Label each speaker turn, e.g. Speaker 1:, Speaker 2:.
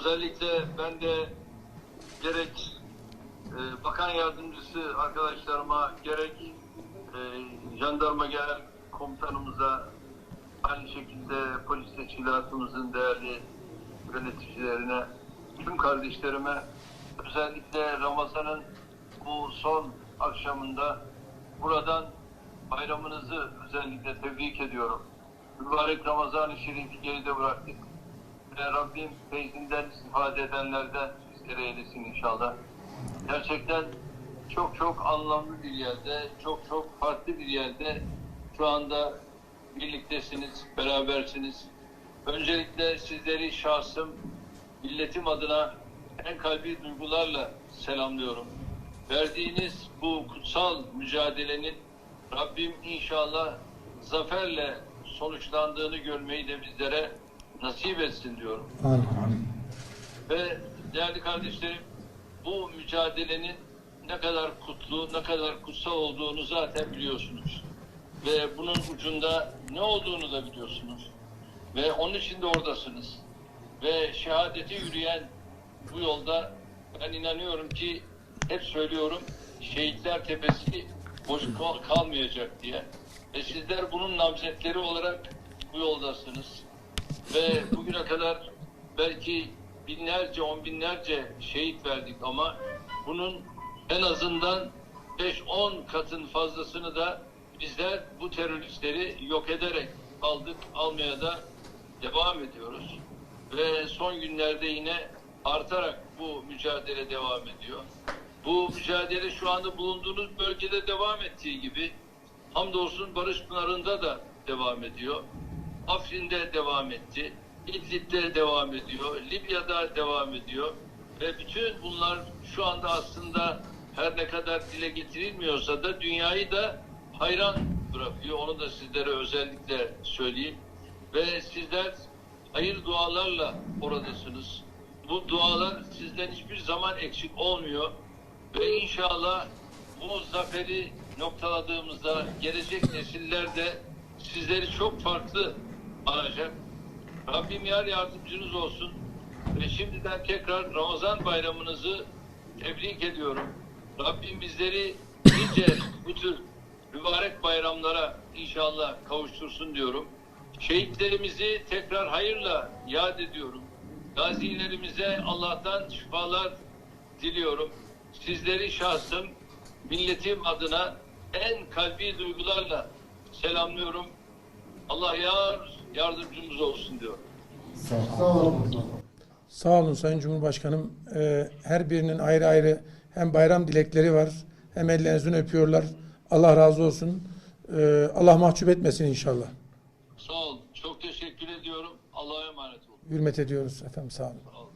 Speaker 1: Özellikle ben de gerek e, bakan yardımcısı arkadaşlarıma gerek e, jandarma genel komutanımıza aynı şekilde polis teşkilatımızın değerli yöneticilerine tüm kardeşlerime özellikle Ramazan'ın bu son akşamında buradan bayramınızı özellikle tebrik ediyorum. Mübarek Ramazan-ı Şerif'i geride bıraktık. Ve Rabbim feyzinden istifade edenlerden bizlere eylesin inşallah. Gerçekten çok çok anlamlı bir yerde, çok çok farklı bir yerde şu anda birliktesiniz, berabersiniz. Öncelikle sizleri şahsım, milletim adına en kalbi duygularla selamlıyorum. Verdiğiniz bu kutsal mücadelenin Rabbim inşallah zaferle sonuçlandığını görmeyi de bizlere nasip etsin diyorum.
Speaker 2: Amin.
Speaker 1: Ve değerli kardeşlerim bu mücadelenin ne kadar kutlu, ne kadar kutsal olduğunu zaten biliyorsunuz. Ve bunun ucunda ne olduğunu da biliyorsunuz. Ve onun için de oradasınız. Ve şehadete yürüyen bu yolda ben inanıyorum ki hep söylüyorum şehitler tepesi boş kal- kalmayacak diye. Ve sizler bunun namzetleri olarak bu yoldasınız ve bugüne kadar belki binlerce, on binlerce şehit verdik ama bunun en azından 5-10 katın fazlasını da bizler bu teröristleri yok ederek aldık, almaya da devam ediyoruz. Ve son günlerde yine artarak bu mücadele devam ediyor. Bu mücadele şu anda bulunduğunuz bölgede devam ettiği gibi hamdolsun Barış Pınarı'nda da devam ediyor. Afrin'de devam etti. İdlib'de devam ediyor. Libya'da devam ediyor. Ve bütün bunlar şu anda aslında her ne kadar dile getirilmiyorsa da dünyayı da hayran bırakıyor. Onu da sizlere özellikle söyleyeyim. Ve sizler hayır dualarla oradasınız. Bu dualar sizden hiçbir zaman eksik olmuyor. Ve inşallah bu zaferi noktaladığımızda gelecek nesiller de sizleri çok farklı anacak. Rabbim yar yardımcınız olsun. Ve şimdiden tekrar Ramazan bayramınızı tebrik ediyorum. Rabbim bizleri nice bu tür mübarek bayramlara inşallah kavuştursun diyorum. Şehitlerimizi tekrar hayırla yad ediyorum. Gazilerimize Allah'tan şifalar diliyorum. Sizleri şahsım, milletim adına en kalbi duygularla selamlıyorum. Allah yar yardımcımız olsun diyorum.
Speaker 2: Sağ olun.
Speaker 3: Sağ olun Sayın Cumhurbaşkanım. Ee, her birinin ayrı ayrı hem bayram dilekleri var hem ellerinizden öpüyorlar. Allah razı olsun. Ee, Allah mahcup etmesin inşallah.
Speaker 1: Sağ olun. Çok teşekkür ediyorum. Allah'a emanet olun.
Speaker 3: Hürmet ediyoruz efendim sağ olun.
Speaker 1: Sağ olun.